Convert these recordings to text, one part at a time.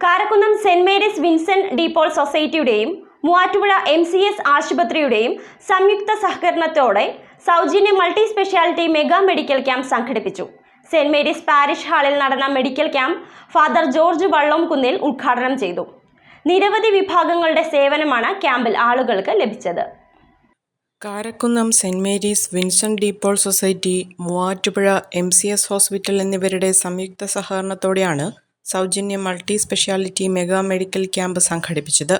Karakkunnam saint Mary's Vincent Depaul സൊസൈറ്റിയുടെയും Muvattupuzha M C S ആശുപത്രിയുടെയും സംയുക്ത സഹകരണത്തോടെ സൗജന്യ multi speciality mega medical camp സംഘടിപ്പിച്ചു. സെന്റ് മേരീസ് പാരിഷ് ഹാളിൽ നടന്ന medical camp father George Vallamkunnil ഉദ്ഘാടനം ചെയ്തു. നിരവധി വിഭാഗങ്ങളുടെ സേവനമാണ് ക്യാമ്പിൽ ആളുകൾക്ക് ലഭിച്ചത്. Karakkunnam saint Mary's Vincent Depaul society Muvattupuzha M C S hospital എന്നിവരുടെ സംയുക്ത സഹകരണത്തോടെയാണ് സൗജന്യ multi speciality mega medical camp സംഘടിപ്പിച്ചത്.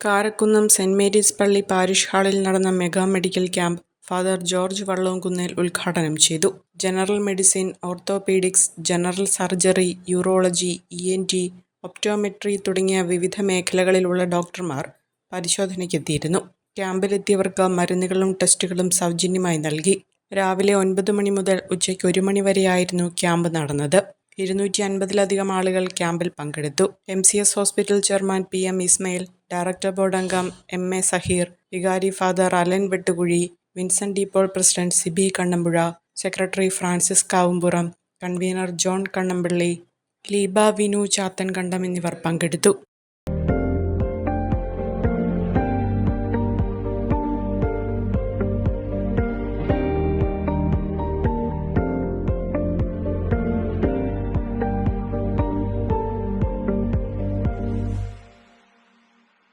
കാരക്കുന്നം സെന്റ് മേരീസ് പള്ളി പാരിഷ് ഹാളിൽ നടന്ന mega medical camp father George Vallonkunnel ഉദ്ഘാടനം ചെയ്തു. General medicine orthopaedics general surgery urology E N T optometry തുടങ്ങിയ വിവിധ മേഖലകളിലുള്ള ഡോക്ടർമാർ പരിശോധനയ്ക്കെത്തിയിരുന്നു. ക്യാമ്പിലെത്തിയവർക്ക് മരുന്നുകളും ടെസ്റ്റുകളും സൗജന്യമായി നൽകി. രാവിലെ ഒൻപത് മണി മുതൽ ഉച്ചയ്ക്ക് ഒരു മണി വരെയായിരുന്നു ക്യാമ്പ് നടന്നത്. ഇരുന്നൂറ്റി അൻപതിലധികം ആളുകൾ ക്യാമ്പിൽ പങ്കെടുത്തു. M C S hospital chairman P M Ismail director board അംഗം എം എ സഹീർ വികാരി father Alan Vettukuzhi Vincent Depaul president Sibi Kannampuzha secretary Francis Kavumpuram convener John Kannampilly Leeba Vinu Chathankandam എന്നിവർ പങ്കെടുത്തു.